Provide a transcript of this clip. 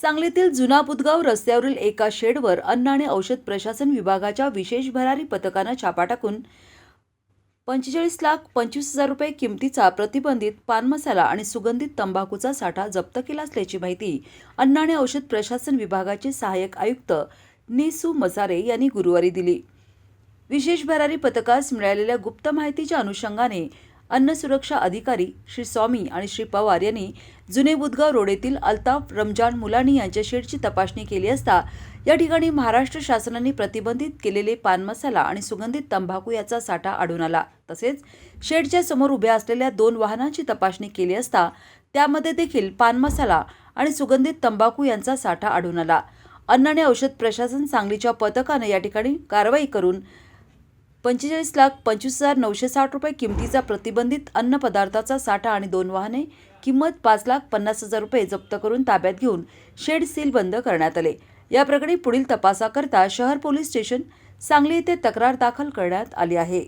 सांगलीतील जुना बुदगाव रस्त्यावरील एका शेडवर अन्न आणि औषध प्रशासन विभागाच्या विशेष भरारी पथकानं छापा टाकून पंचेचाळीस लाख पंचवीस हजार रुपये किमतीचा प्रतिबंधित पान मसाला आणि सुगंधित तंबाखूचा साठा जप्त केला असल्याची माहिती अन्न आणि औषध प्रशासन विभागाचे सहाय्यक आयुक्त निसू मसारे यांनी गुरुवारी दिली. विशेष भरारी पथकास मिळालेल्या गुप्त माहितीच्या अनुषंगाने अन्न सुरक्षा अधिकारी श्री स्वामी आणि श्री पवार यांनी जुने बुदगाव रोड येथील अल्ताफ रमजान मुलानी यांच्या शेडची तपासणी केली असता या ठिकाणी महाराष्ट्र शासनाने प्रतिबंधित केलेले पान मसाला आणि सुगंधित तंबाखू याचा साठा आढळून आला. तसेच शेडच्या समोर उभ्या असलेल्या दोन वाहनांची तपासणी केली असता त्यामध्ये देखील पान मसाला आणि सुगंधित तंबाखू यांचा साठा आढळून आला. अन्न आणि औषध प्रशासन सांगलीच्या पथकानं या ठिकाणी कारवाई करून पंचेचाळीस लाख पंचवीस हजार नऊशे साठ रुपये किमतीचा प्रतिबंधित अन्न पदार्थाचा साठा आणि दोन वाहने किंमत पाच लाख पन्नास हजार रुपये जप्त करून ताब्यात घेऊन शेड सील बंद करण्यात आले. या प्रकरणी पुढील तपासाकरता शहर पोलीस स्टेशन सांगली येथे तक्रार दाखल करण्यात आली आहे.